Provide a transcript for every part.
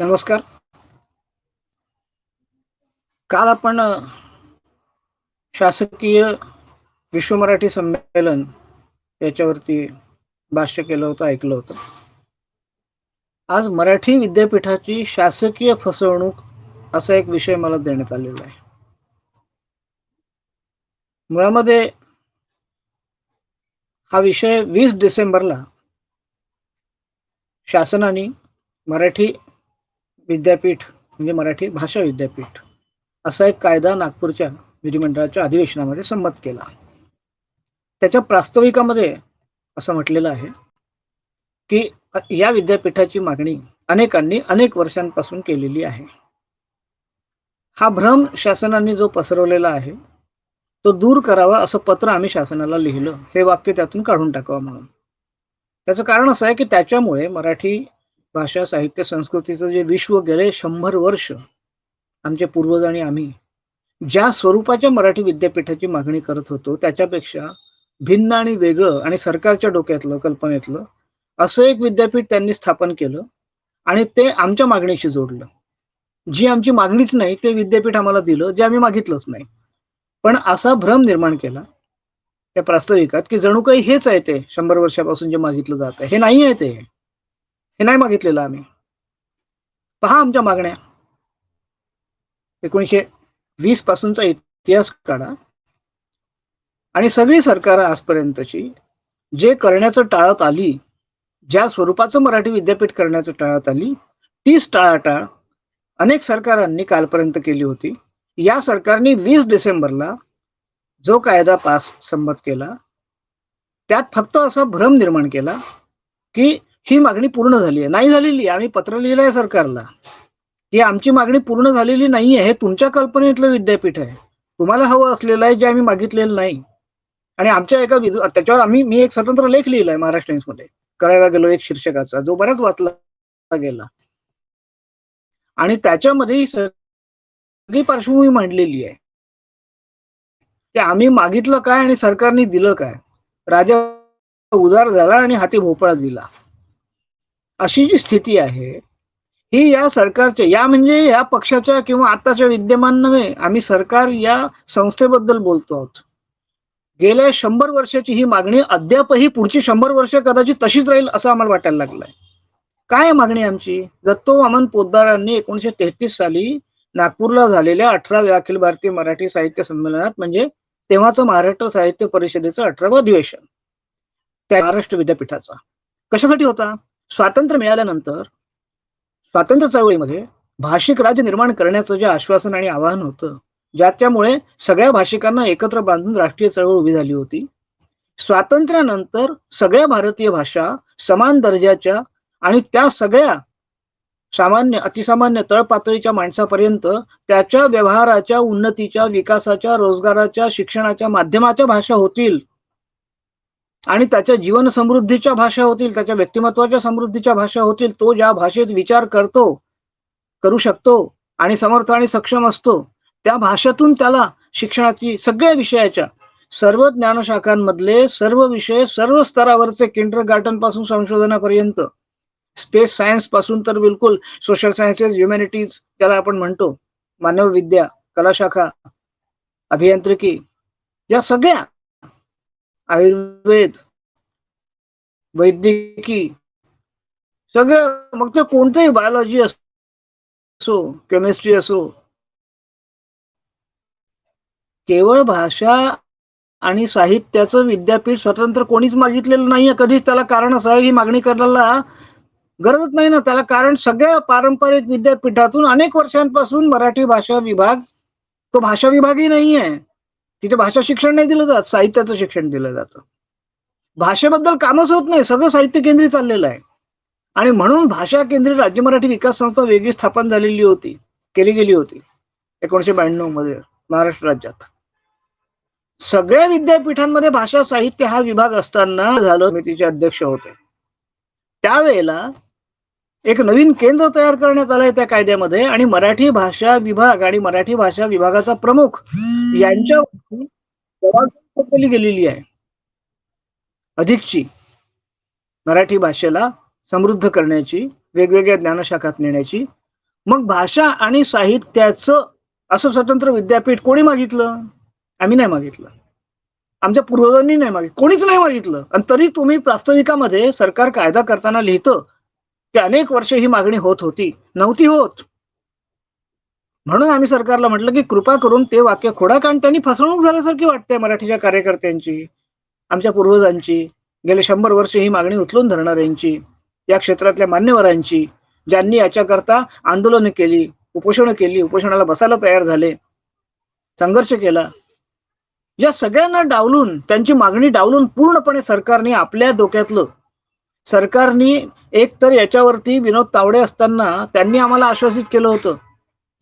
नमस्कार. काल आपण शासकीय विश्व मराठी संमेलन याच्यावरती भाष्य केलं होतं ऐकलं होतं. आज मराठी विद्यापीठाची शासकीय फसवणूक असा एक विषय मला देण्यात आलेला आहे. मुळामध्ये हा विषय वीस डिसेंबरला शासनाने मराठी विद्यापीठ म्हणजे मराठी भाषा विद्यापीठ असा एक कायदा नागपूरच्या विधिमंडळाच्या अधिवेशनामध्ये संमत केला. त्याच्या प्रास्ताविकामध्ये असं म्हटलेलं आहे की या विद्यापीठाची मागणी अनेकांनी अनेक वर्षांपासून केलेली आहे. हा भ्रम शासनाने जो पसरवलेला आहे तो दूर करावा असं पत्र आम्ही शासनाला लिहिलं हे वाक्य त्यातून काढून टाकावं म्हणून. त्याचं कारण असं आहे की त्याच्यामुळे मराठी भाषा साहित्य संस्कृतीचं जे विश्व गेले शंभर वर्ष आमचे पूर्वज आणि आम्ही ज्या स्वरूपाच्या मराठी विद्यापीठाची मागणी करत होतो त्याच्यापेक्षा भिन्न आणि वेगळं आणि सरकारच्या डोक्यातलं कल्पनेतलं असं एक विद्यापीठ त्यांनी स्थापन केलं आणि ते आमच्या मागणीशी जोडलं. जी आमची मागणीच नाही ते विद्यापीठ आम्हाला दिलं जे आम्ही मागितलंच नाही. पण असा भ्रम निर्माण केला त्या प्रास्ताविकात की जणू काही हेच आहे ते शंभर वर्षापासून जे मागितलं जात आहे. हे नाही आहे ते. हे नाही मागितलेलं आम्ही. पहा आमच्या मागण्या. एकोणीशे वीस पासूनचा इतिहास काढा. आणि सगळी सरकार आजपर्यंतची जे करण्याचं टाळत आली ज्या स्वरूपाचं मराठी विद्यापीठ करण्याचं टाळत आली तीच टाळाटाळ अनेक सरकारांनी कालपर्यंत केली होती. या सरकारने वीस डिसेंबरला जो कायदा पास संमत केला त्यात फक्त असा भ्रम निर्माण केला की ही मागणी पूर्ण झाली आहे. नाही झालेली आम्ही पत्र लिहिलं आहे सरकारला. की आमची मागणी पूर्ण झालेली नाही आहे. हे तुमच्या कल्पनेतलं विद्यापीठ आहे. तुम्हाला हवं असलेलं आहे जे आम्ही मागितलेलं नाही. आणि आमच्या एका त्याच्यावर आम्ही मी एक स्वतंत्र लेख लिहिलाय महाराष्ट्रमध्ये. करायला गेलो एक शीर्षकाचा जो बराच वाचला गेला. आणि त्याच्यामध्ये सगळी पार्श्वभूमी मांडलेली आहे. की आम्ही मागितलं काय आणि सरकारने दिलं काय? राजा उदार झाला आणि हाती भोपळा दिला. अशी जी स्थिती आहे ही या सरकारच्या या म्हणजे या पक्षाच्या किंवा आताच्या विद्यमान नव्हे आम्ही सरकार या संस्थेबद्दल बोलतो आहोत. गेल्या शंभर वर्षाची ही मागणी अद्यापही पुढची शंभर वर्ष कदाचित तशीच राहील असं आम्हाला वाटायला लागलंय. काय मागणी आमची? दत्तो वामन पोद्दारांनी एकोणीशे तेहतीस साली नागपूरला झालेल्या अठराव्या अखिल भारतीय मराठी साहित्य संमेलनात म्हणजे तेव्हाचं महाराष्ट्र साहित्य परिषदेचं अठरावं अधिवेशन त्या महाराष्ट्र विद्यापीठाचा. कशासाठी होता? स्वातंत्र्य मिळाल्यानंतर स्वातंत्र्य चळवळीमध्ये भाषिक राज्य निर्माण करण्याचं जे आश्वासन आणि आवाहन होतं ज्याच्यामुळे सगळ्या भाषिकांना एकत्र बांधून राष्ट्रीय चळवळ उभी झाली होती स्वातंत्र्यानंतर सगळ्या भारतीय भाषा समान दर्जाच्या आणि त्या सगळ्या सामान्य अतिसामान्य तळपातळीच्या माणसापर्यंत त्याच्या व्यवहाराच्या उन्नतीच्या विकासाच्या रोजगाराच्या शिक्षणाच्या माध्यमाच्या भाषा होतील आणि त्याच्या जीवन समृद्धीच्या भाषा होतील त्याच्या व्यक्तिमत्वाच्या समृद्धीच्या भाषा होतील तो ज्या भाषेत विचार करतो करू शकतो आणि समर्थ आणि सक्षम असतो त्या भाषेतून त्याला शिक्षणाची सगळ्या विषयाच्या सर्व ज्ञानशाखांमधले सर्व विषय सर्व स्तरावरचे किंडर गार्डनपासून संशोधनापर्यंत स्पेस सायन्सपासून तर बिलकुल सोशल सायन्सेस ह्युमॅनिटीज त्याला आपण म्हणतो मानवविद्या कलाशाखा अभियांत्रिकी या सगळ्या आयुर्वेद वैद्यकी सगळं मग ते कोणतंही बायोलॉजी असो केमिस्ट्री असो केवळ भाषा आणि साहित्याचं विद्यापीठ स्वतंत्र कोणीच मागितलेलं नाहीये. कधीच त्याला कारण असं आहे ही मागणी करायला गरजच नाही ना. त्याला कारण सगळ्या पारंपरिक विद्यापीठातून अनेक वर्षांपासून मराठी भाषा विभाग तो भाषा विभागही नाहीये. तिथे भाषा शिक्षण नाही दिलं जात साहित्याचं शिक्षण दिलं जातं. भाषेबद्दल कामच होत नाही सगळं साहित्य केंद्रीय चाललेलं आहे. आणि म्हणून भाषा केंद्रीय राज्य मराठी विकास संस्था वेगळी स्थापन झालेली होती केली गेली होती एकोणीशे ब्याण्णवमध्ये महाराष्ट्र राज्यात. सगळ्या विद्यापीठांमध्ये भाषा साहित्य हा विभाग असताना झालं समितीचे अध्यक्ष होते. त्यावेळेला एक नवीन केंद्र तयार करण्यात आलंय त्या कायद्यामध्ये आणि मराठी भाषा विभाग आणि मराठी भाषा विभागाचा प्रमुख यांच्या जबाबदारी केली गेलेली आहे. अधिकची मराठी भाषेला समृद्ध करण्याची वेगवेगळ्या ज्ञानशाखात नेण्याची. मग भाषा आणि साहित्याचं असं स्वतंत्र विद्यापीठ कोणी मागितलं? आम्ही नाही मागितलं. आमच्या पूर्वजांनी नाही मागितलं. कोणीच नाही मागितलं. आणि तरी तुम्ही प्रास्ताविकामध्ये सरकार कायदा करताना लिहितं की अनेक वर्ष ही मागणी होत होती. नव्हती होत. म्हणून आम्ही सरकारला म्हटलं की कृपा करून ते वाक्य खोडा कारण त्यांनी फसवणूक झाल्यासारखी वाटते मराठीच्या कार्यकर्त्यांची आमच्या पूर्वजांची. गेले शंभर वर्ष ही मागणी उचलून धरणाऱ्यांची या क्षेत्रातल्या मान्यवरांची ज्यांनी याच्याकरता आंदोलनं केली उपोषणं केली उपोषणाला बसायला तयार झाले संघर्ष केला. या सगळ्यांना डावलून त्यांची मागणी डावलून पूर्णपणे सरकारने आपल्या डोक्यातलं सरकारने एक तर याच्यावरती विनोद तावडे असताना त्यांनी आम्हाला आश्वासित केलं होतं.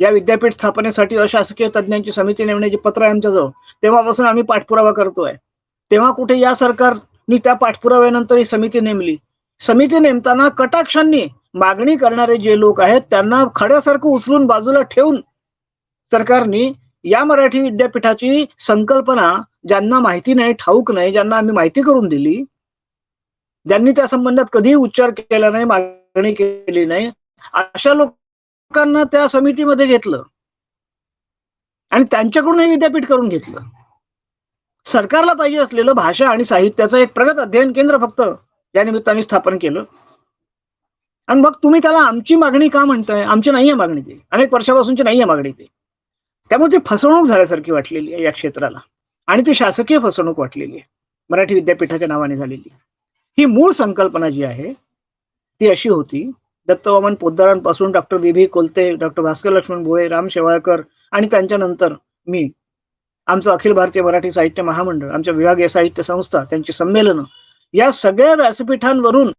या विद्यापीठ स्थापनेसाठी अशासकीय तज्ज्ञांची समिती नेमण्याचे पत्र आहे आमच्याजवळ. तेव्हापासून आम्ही पाठपुरावा करतोय. तेव्हा कुठे या सरकारनी त्या पाठपुराव्यानंतर ही समिती नेमली. समिती नेमताना कटाक्षांनी मागणी करणारे जे लोक आहेत त्यांना खड्यासारखं उचलून बाजूला ठेवून सरकारने या मराठी विद्यापीठाची संकल्पना ज्यांना माहिती नाही ठाऊक नाही ज्यांना आम्ही माहिती करून दिली ज्यांनी त्या संबंधात कधीही उच्चार केला नाही मागणी केली नाही अशा लोकांना त्या समितीमध्ये घेतलं. आणि त्यांच्याकडून हे विद्यापीठ करून घेतलं. सरकारला पाहिजे असलेलं भाषा आणि साहित्याचं एक प्रगत अध्ययन केंद्र फक्त या निमित्ताने स्थापन केलं. आणि मग तुम्ही त्याला आमची मागणी का म्हणताय? आमची नाहीये मागणी ती. अनेक वर्षापासूनची नाहीये मागणी ती. त्यामुळे ती फसवणूक झाल्यासारखी वाटलेली आहे या क्षेत्राला. आणि ती शासकीय फसवणूक वाटलेली आहे. मराठी विद्यापीठाच्या नावाने झालेली ही मूळ संकल्पना जी आहे ती अशी होती. Dattavaman पोद्दारांपासून doctor B V Kolte doctor Bhaskar Laxman Bhole Ram Shewalkar आणि त्यांच्यानंतर मी आमचं अखिल भारतीय मराठी साहित्य महामंडळ आमच्या विभागीय साहित्य संस्था त्यांची संमेलनं या सगळ्या व्यासपीठांवरून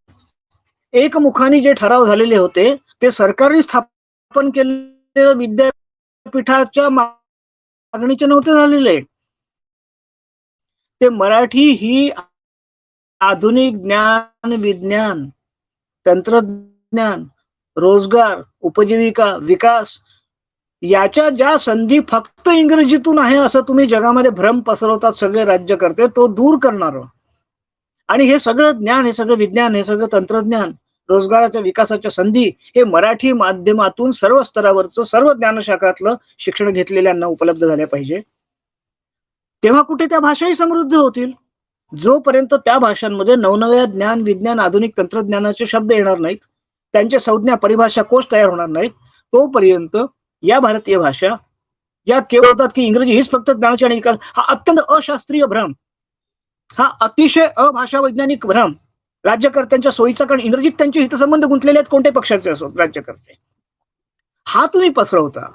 एकमुखाने जे ठराव झालेले होते ते सरकारने स्थापन केलेलं विद्यापीठाच्या मागणीचे नव्हते झालेले. ते मराठी ही आधुनिक ज्ञान विज्ञान तंत्रज्ञान रोजगार उपजीविका विकास याच्या ज्या संधी फक्त इंग्रजीतून आहे असं तुम्ही जगामध्ये भ्रम पसरवतात सगळे राज्य करते तो दूर करणार आणि हे सगळं ज्ञान हे सगळं विज्ञान हे सगळं तंत्रज्ञान रोजगाराच्या विकासाच्या संधी हे मराठी माध्यमातून सर्व स्तरावरचं सर्व ज्ञानशाखातलं शिक्षण घेतलेल्यांना उपलब्ध झाल्या पाहिजे. तेव्हा कुठे त्या भाषाही समृद्ध होतील? जोपर्यंत त्या भाषांमध्ये नवनव्या ज्ञान विज्ञान आधुनिक तंत्रज्ञानाचे शब्द येणार नाहीत त्यांचे संज्ञा परिभाषा कोश तयार होणार नाहीत तोपर्यंत या भारतीय भाषा या केवळ होतात की इंग्रजी हीच फक्त ज्ञानाची आणि विकास हा अत्यंत अशास्त्रीय भ्रम हा अतिशय अभाषा वैज्ञानिक भ्रम राज्यकर्त्यांच्या सोयीचा कारण इंग्रजीत त्यांचे हितसंबंध गुंतलेले आहेत कोणत्या पक्षाचे असो राज्यकर्ते. हा तुम्ही पसरवता.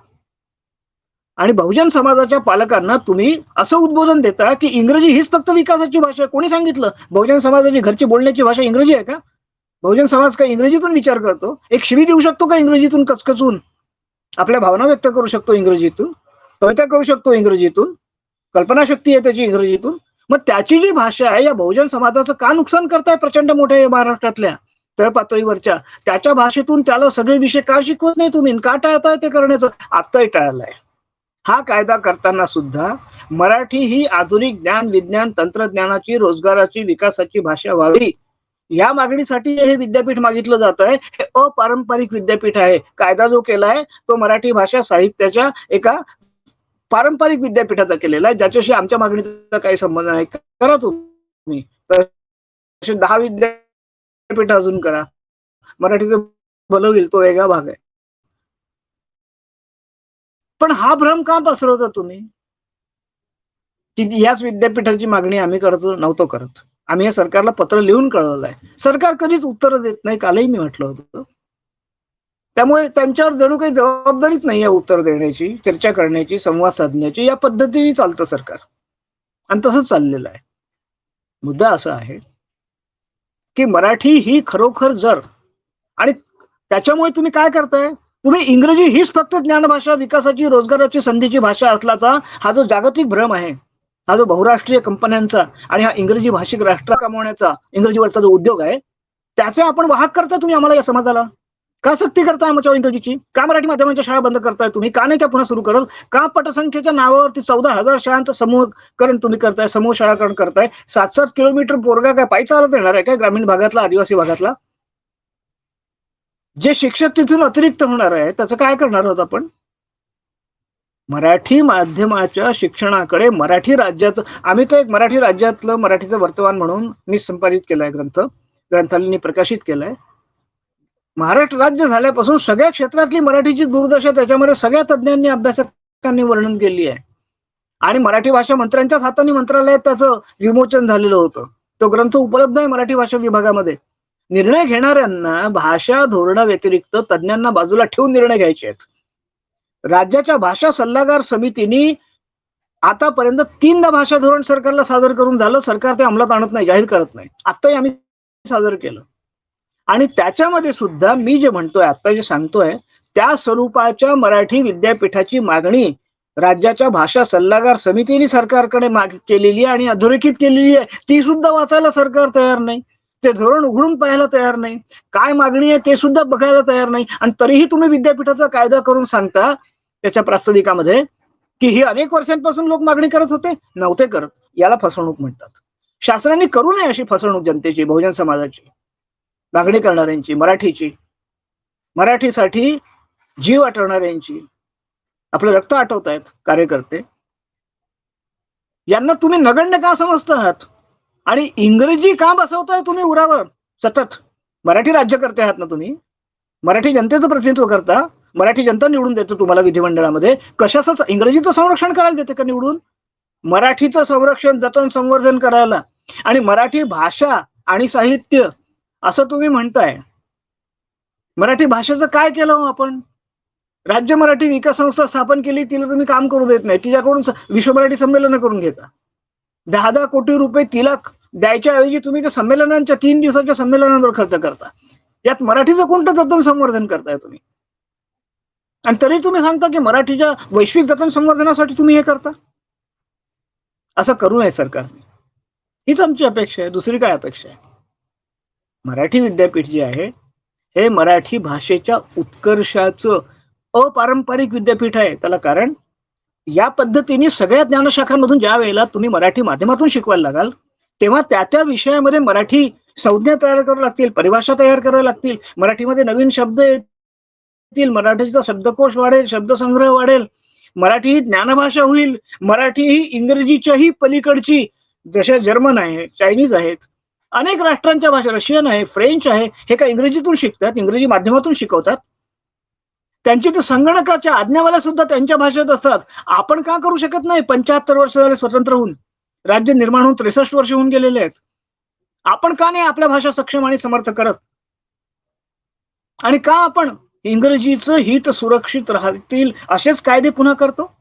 आणि बहुजन समाजाच्या पालकांना तुम्ही असं उद्बोधन देता की इंग्रजी हीच फक्त विकासाची भाषा आहे. कोणी सांगितलं? बहुजन समाजाची घरची बोलण्याची भाषा इंग्रजी आहे का? बहुजन समाज का इंग्रजीतून विचार करतो? एक शिवी देऊ शकतो का इंग्रजीतून कचकचून? आपल्या भावना व्यक्त करू शकतो इंग्रजीतून? कविता करू शकतो इंग्रजीतून? कल्पनाशक्ती आहे त्याची इंग्रजीतून? मग त्याची जी भाषा आहे या बहुजन समाजाचं का नुकसान करताय प्रचंड मोठ्या या महाराष्ट्रातल्या तळपातळीवरच्या? त्याच्या भाषेतून त्याला सगळे विषय का शिकवत नाही तुम्ही? का टाळताय ते करण्याचं? आत्ताही टाळलंय हा कायदा करताना सुद्धा मराठी ही आधुनिक ज्ञान विज्ञान तंत्रज्ञानाची रोजगाराची विकासाची भाषा व्हावी. या मागणीसाठी हे विद्यापीठ मागितलं जात आहे. हे अपारंपरिक विद्यापीठ आहे. कायदा जो केला आहे तो मराठी भाषा साहित्याच्या एका पारंपरिक विद्यापीठाचा केलेला आहे. ज्याच्याशी आमच्या मागणीचा काही संबंध नाही. करा तुम्ही. तर दहा विद्यापीठ अजून करा. मराठीचं भलं होईल तो वेगळा भाग आहे. पण हा भ्रम का पसरवता तुम्ही? की याच विद्यापीठाची मागणी आम्ही करतो नव्हतो करत. आम्ही या सरकारला पत्र लिहून कळवलं आहे सरकार कधीच उत्तर देत नाही कालही मी म्हटलं होतं. त्यामुळे त्यांच्यावर जणू काही जबाबदारीच नाही आहे उत्तर देण्याची चर्चा करण्याची संवाद साधण्याची. या पद्धतीने चालतं सरकार. आणि तसंच चाललेलं आहे. मुद्दा असा आहे की मराठी ही खरोखर जर आणि त्याच्यामुळे तुम्ही काय करताय? तुम्ही इंग्रजी हीच फक्त ज्ञानभाषा विकासाची रोजगाराची संधीची भाषा असल्याचा हा जो जागतिक भ्रम आहे हा जो बहुराष्ट्रीय कंपन्यांचा आणि हा इंग्रजी भाषिक राष्ट्र कमवण्याचा इंग्रजीवरचा जो उद्योग आहे त्याचे आपण वाहक करता तुम्ही आम्हाला या समाजाला? का सक्ती करताय आमच्या इंग्रजीची? का मराठी माध्यमांच्या शाळा बंद करताय तुम्ही? का नाही त्या पुन्हा सुरू करत? का पटसंख्येच्या नावावरती चौदा हजार शाळांचं समूहकरण तुम्ही करताय समूह शाळाकरण करताय? सात सात किलोमीटर पोरगा काय पायी चालत येणार आहे काय ग्रामीण भागातला आदिवासी भागातला? जे शिक्षक तिथून अतिरिक्त होणार आहे त्याचं काय करणार आहोत आपण? मराठी माध्यमाच्या शिक्षणाकडे मराठी राज्याचं आम्ही तर एक मराठी राज्यातलं मराठीचं वर्तमान म्हणून मी संपादित केलाय ग्रंथ ग्रंथालयांनी प्रकाशित केलाय. महाराष्ट्र राज्य झाल्यापासून सगळ्या क्षेत्रातली मराठीची दुर्दशा त्याच्यामध्ये सगळ्या तज्ज्ञांनी अभ्यासकांनी वर्णन केली आहे. आणि मराठी भाषा मंत्र्यांच्याच हाताने मंत्रालयात त्याचं विमोचन झालेलं होतं. तो ग्रंथ उपलब्ध आहे मराठी भाषा विभागामध्ये. निर्णय घेणाऱ्यांना भाषा धोरणाव्यतिरिक्त तज्ज्ञांना बाजूला ठेवून निर्णय घ्यायचे आहेत. राज्याच्या भाषा सल्लागार समितीने आतापर्यंत तीनदा भाषा धोरण सरकारला सादर करून झालं. सरकार ते अंमलात आणत नाही जाहीर करत नाही. आत्ताही आम्ही सादर केलं. आणि त्याच्यामध्ये सुद्धा मी जे म्हणतोय आता जे सांगतोय त्या स्वरूपाच्या मराठी विद्यापीठाची मागणी राज्याच्या भाषा सल्लागार समितीने सरकारकडे माग केलेली आहे आणि अधोरेखित केलेली आहे. ती सुद्धा वाचायला सरकार तयार नाही. ते धोरण उघडून पाहायला तयार नाही. काय मागणी आहे ते सुद्धा बघायला तयार नाही. आणि तरीही तुम्ही विद्यापीठाचा कायदा करून सांगता त्याच्या प्रास्ताविकामध्ये की ही अनेक वर्षांपासून लोक मागणी करत होते. नव्हते करत. याला फसवणूक म्हणतात. शासनाने करू नये अशी फसवणूक जनतेची बहुजन समाजाची मागणी करणाऱ्यांची मराठीची. मराठीसाठी जीव आठवणाऱ्यांची. आपलं रक्त आठवतायत कार्यकर्ते. यांना तुम्ही नगण्य का समजतात आणि इंग्रजी का बसवताय तुम्ही उरावर? सतत. मराठी राज्यकर्ते आहात ना तुम्ही. मराठी जनतेचं प्रतिनिधित्व करता. मराठी जनता निवडून देतो तुम्हाला विधिमंडळामध्ये. कशाचं इंग्रजीचं संरक्षण करायला देते का निवडून? मराठीचं संरक्षण जतन संवर्धन करायला. आणि मराठी भाषा आणि साहित्य असं तुम्ही म्हणताय. मराठी भाषेचं काय केलं हो आपण? राज्य मराठी विकास संस्था स्थापन केली तिला तुम्ही काम करू देत नाही. तिच्याकडून विश्व मराठी संमेलन करून घेता. दहा दहा कोटी रुपये तिला द्यायच्या ऐवजी तुम्ही त्या संमेलनांच्या तीन दिवसाच्या संमेलनांवर खर्च करता. यात मराठीचं कोणतं जतन संवर्धन करताय तुम्ही? आणि तरी तुम्ही सांगता की मराठीच्या वैश्विक जतन संवर्धनासाठी तुम्ही हे करता? असं करू नये सरकारने हीच आमची अपेक्षा आहे. दुसरी काय अपेक्षा आहे? मराठी विद्यापीठ जे आहे हे मराठी भाषेच्या उत्कर्षाचं अपारंपरिक विद्यापीठ आहे. त्याला कारण या पद्धतीने सगळ्या ज्ञानशाखांमधून ज्या वेळेला तुम्ही मराठी माध्यमातून शिकवायला लागाल तेव्हा त्या त्या विषयामध्ये मराठी संज्ञा तयार करावं लागतील परिभाषा तयार कराव्या लागतील मराठीमध्ये नवीन शब्द येतील मराठीचा शब्दकोश वाढेल शब्दसंग्रह वाढेल मराठी ही ज्ञानभाषा होईल मराठी ही इंग्रजीच्याही पलीकडची जशा जर्मन आहे चायनीज आहेत अनेक राष्ट्रांच्या भाषा रशियन आहे फ्रेंच आहे हे काय इंग्रजीतून शिकतात इंग्रजी माध्यमातून शिकवतात? त्यांचे तर संगणकाच्या आज्ञावाल्या सुद्धा त्यांच्या भाषेत असतात. आपण का करू शकत नाही? पंच्याहत्तर वर्ष झाले स्वतंत्र होऊन. राज्य निर्माण होऊन त्रेसष्ट वर्ष होऊन गेलेले आहेत. आपण का नाही आपल्या भाषा सक्षम आणि समर्थ करत? आणि का आपण इंग्रजीचं हित सुरक्षित राहतील असेच कायदे पुन्हा करतो?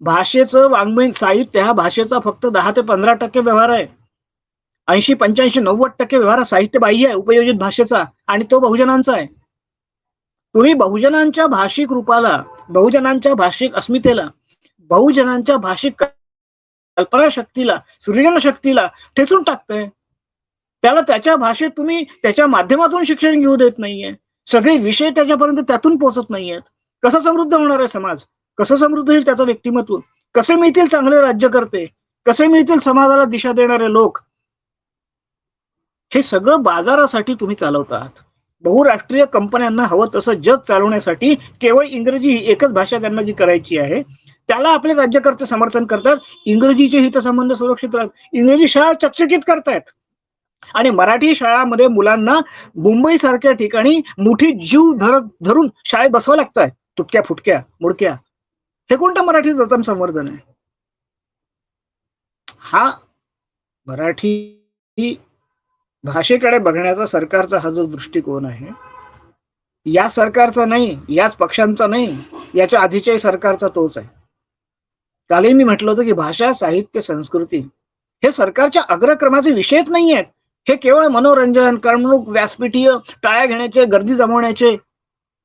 भाषेचं वाङ्मयीन साहित्य हा भाषेचा फक्त दहा ते पंधरा टक्के व्यवहार आहे. ऐंशी पंच्याऐंशी नव्वद टक्के व्यवहार साहित्य बाह्य आहे उपयोजित भाषेचा आणि तो बहुजनांचा आहे. तुम्ही बहुजनांच्या भाषिक रूपाला बहुजनांच्या भाषिक अस्मितेला बहुजनांच्या भाषिक कल्पना शक्तीला सृजन शक्तीला ठेचून टाकतंय. त्याला त्याच्या भाषेत तुम्ही त्याच्या माध्यमातून शिक्षण घेऊ देत नाहीये. सगळे विषय त्याच्यापर्यंत त्यातून पोहोचत नाहीयेत. कसं समृद्ध होणार आहे समाज? कसं समृद्ध होईल त्याचं व्यक्तिमत्व? कसे मिळतील चांगले राज्यकर्ते? कसे मिळतील समाजाला दिशा देणारे लोक? हे सगळं बाजारासाठी तुम्ही चालवता आहात बहुराष्ट्रीय कंपन्यांना हवं तसं जग चालवण्यासाठी केवळ इंग्रजी ही एकच भाषा त्यांना जी करायची आहे. त्याला आपले राज्यकर्ते समर्थन करतात इंग्रजीचे हितसंबंध सुरक्षित राहतात. इंग्रजी शाळा चकचकीत करतायत. आणि मराठी शाळामध्ये मुलांना मुंबई सारख्या ठिकाणी मोठी जीव धर धरून शाळेत बसवा लागताय. तुटक्या फुटक्या मुडक्या. हे कोणतं मराठी जतन संवर्धन आहे? हा मराठी भाषेकडे बघण्याचा सरकारचा हा जो दृष्टिकोन आहे या सरकारचा नाही याच पक्षांचा नाही याच्या आधीच्याही सरकारचा तोच आहे. कालही मी म्हटलं होतं की भाषा साहित्य संस्कृती हे सरकारच्या अग्रक्रमाचे विषयच नाही आहेत हे केवळ मनोरंजन करमणूक व्यासपीठीय टाळ्या घेण्याचे गर्दी जमवण्याचे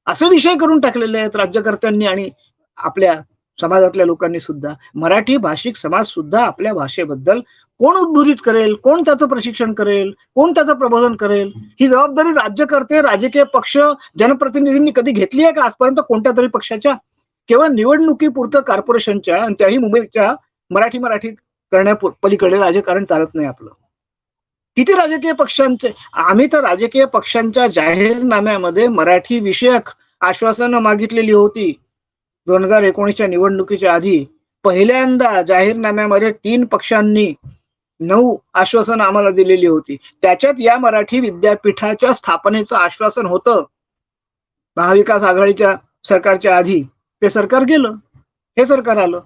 असे विषय करून टाकलेले आहेत राज्यकर्त्यांनी आणि आपल्या समाजातल्या लोकांनी सुद्धा. मराठी भाषिक समाज सुद्धा आपल्या भाषेबद्दल कोण उद्बोधित करेल कोण त्याचं प्रशिक्षण करेल कोण त्याचं प्रबोधन करेल ही जबाबदारी राज्यकर्ते राजकीय पक्ष जनप्रतिनिधींनी कधी घेतली आहे का आजपर्यंत कोणत्या तरी पक्षाच्या? केवळ निवडणुकीपुरतं कॉर्पोरेशनच्या आणि त्याही मुंबईच्या मराठी मराठी करण्या पलीकडे राजकारण चालत नाही आपलं. किती राजकीय पक्षांचे आम्ही तर राजकीय पक्षांच्या जाहीरनाम्यामध्ये मराठी विषयक आश्वासनं मागितलेली होती. दोन हजार एकोणीसच्या निवडणुकीच्या आधी पहिल्यांदा जाहीरनाम्यामध्ये तीन पक्षांनी नऊ आश्वासन आम्हाला दिलेली होती. त्याच्यात या मराठी विद्यापीठाच्या स्थापनेचं आश्वासन होतं. महाविकास आघाडीच्या सरकारच्या आधी. ते सरकार गेलं हे सरकार आलं.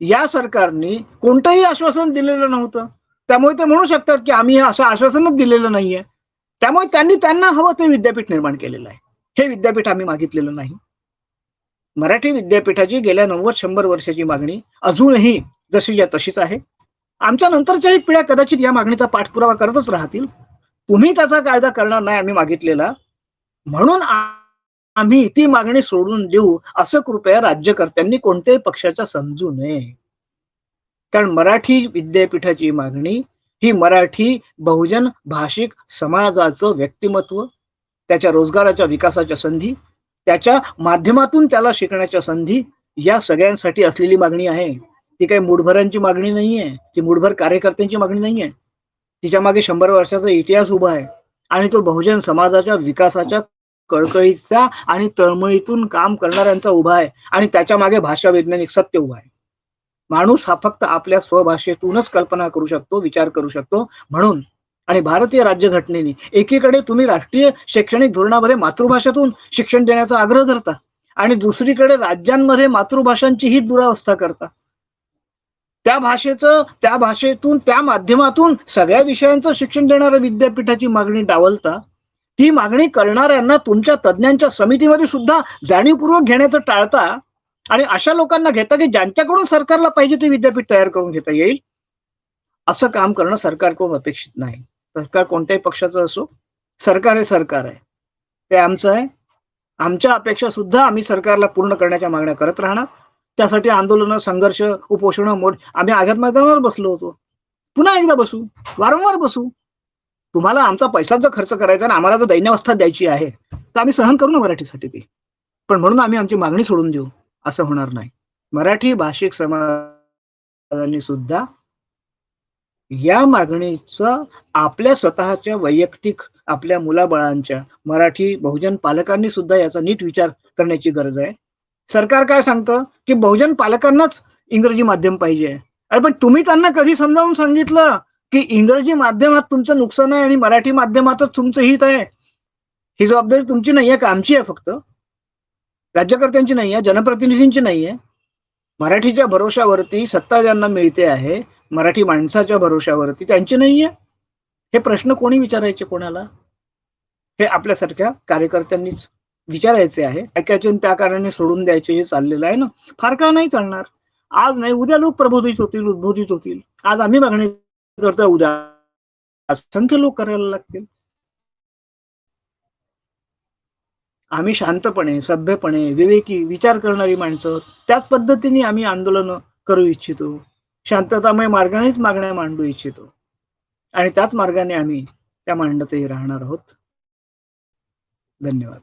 या सरकारने कोणतंही आश्वासन दिलेलं नव्हतं. त्यामुळे ते म्हणू शकतात की आम्ही असं आश्वासनच दिलेलं नाहीये. त्यामुळे त्यांनी त्यांना हवं ते विद्यापीठ निर्माण केलेलं आहे. हे विद्यापीठ आम्ही मागितलेलं नाही. मराठी विद्यापीठाची गेल्या नव्वद शंभर वर्षाची मागणी अजूनही जशी या तशीच आहे. आमच्या नंतरच्याही पिढ्या कदाचित या मागणीचा पाठपुरावा करतच राहतील. तुम्ही त्याचा कायदा करणार नाही आम्ही मागितलेला. म्हणून आम्ही ती मागणी सोडून देऊ असं कृपया राज्यकर्त्यांनी कोणत्याही पक्षाच्या समजू नये. कारण मराठी विद्यापीठाची मागणी ही मराठी बहुजन भाषिक समाजाचं व्यक्तिमत्व त्याच्या रोजगाराच्या विकासाच्या संधी त्याच्या माध्यमातून त्याला शिकण्याच्या संधी या सगळ्यांसाठी असलेली मागणी आहे. ती काही मूठभरांची मागणी नाहीये ती मूठभर कार्यकर्त्यांची मागणी नाहीये. तिच्यामागे शंभर वर्षाचा इतिहास उभा आहे आणि तो बहुजन समाजाच्या विकासाच्या कळकळीचा आणि तळमळीतून काम करणाऱ्यांचा उभा आहे आणि त्याच्यामागे भाषा वैज्ञानिक सत्य उभा आहे. माणूस हा फक्त आपल्या स्वभाषेतूनच कल्पना करू शकतो विचार करू शकतो. म्हणून आणि भारतीय राज्यघटनेने एकीकडे तुम्ही राष्ट्रीय शैक्षणिक धोरणामध्ये मातृभाषेतून शिक्षण देण्याचा आग्रह धरता आणि दुसरीकडे राज्यांमध्ये मातृभाषांची ही दुरावस्था करता. त्या भाषेचं त्या भाषेतून त्या माध्यमातून सगळ्या विषयांचं शिक्षण देणाऱ्या विद्यापीठाची मागणी डावलता. ती मागणी करणाऱ्यांना तुमच्या तज्ज्ञांच्या समितीमध्ये सुद्धा जाणीवपूर्वक घेण्याचं टाळता आणि अशा लोकांना घेता की ज्यांच्याकडून सरकारला पाहिजे ते विद्यापीठ तयार करून घेता येईल? असं काम करणं सरकारकडून अपेक्षित नाही. सरकार कोणत्याही पक्षाचं असो सरकार हे सरकार आहे. ते आमचं आहे. आमच्या अपेक्षा सुद्धा आम्ही सरकारला पूर्ण करण्याच्या मागण्या करत राहणार. त्यासाठी आंदोलन संघर्ष उपोषण मोड आम्ही आझाद मैदानावर बसलो होतो. पुन्हा एकदा बसू वारंवार बसू. तुम्हाला आमचा पैसा जर खर्च करायचा आणि आम्हाला जर दैन्यावस्था द्यायची आहे तर आम्ही सहन करू ना मराठीसाठी ती. पण म्हणून आम्ही आमची मागणी सोडून देऊ असं होणार नाही. मराठी भाषिक समाजाने सुद्धा या मागणीचा आपल्या स्वतःच्या वैयक्तिक आपल्या मुलाबाळांच्या मराठी बहुजन पालकांनी सुद्धा याचा नीट विचार करण्याची गरज आहे. सरकार काय सांगतं? की बहुजन पालकांनाच इंग्रजी माध्यम पाहिजे. अरे पण तुम्ही त्यांना कधी समजावून सांगितलं? की इंग्रजी माध्यमात तुमचं नुकसान आहे आणि मराठी माध्यमातच तुमचं हित आहे. ही जबाबदारी तुमची नाही आहे का? आमची आहे फक्त. राज्यकर्त्यांची नाही आहे जनप्रतिनिधींची नाही आहे. मराठीच्या भरोशावरती सत्ता ज्यांना मिळते आहे मराठी माणसाच्या भरोशावरती त्यांची नाहीये हे प्रश्न कोणी विचारायचे कोणाला? हे आपल्यासारख्या कार्यकर्त्यांनीच विचारायचे आहे. ऐकायचे त्या कारणाने सोडून द्यायचे हे चाललेलं आहे ना? फार काय नाही चालणार. आज नाही उद्या लोक प्रबोधित होतील उद्बोधित होतील. आज आम्ही मागणी करता उद्या. असंख्य लोक करायला लागतील. आम्ही शांतपणे सभ्यपणे विवेकी विचार करणारी माणसं त्याच पद्धतीने आम्ही आंदोलन करू इच्छितो. शांततामय मार्गानेच मागण्या मांडू इच्छितो. आणि त्याच मार्गाने आम्ही त्या मांडतही राहणार आहोत. धन्यवाद.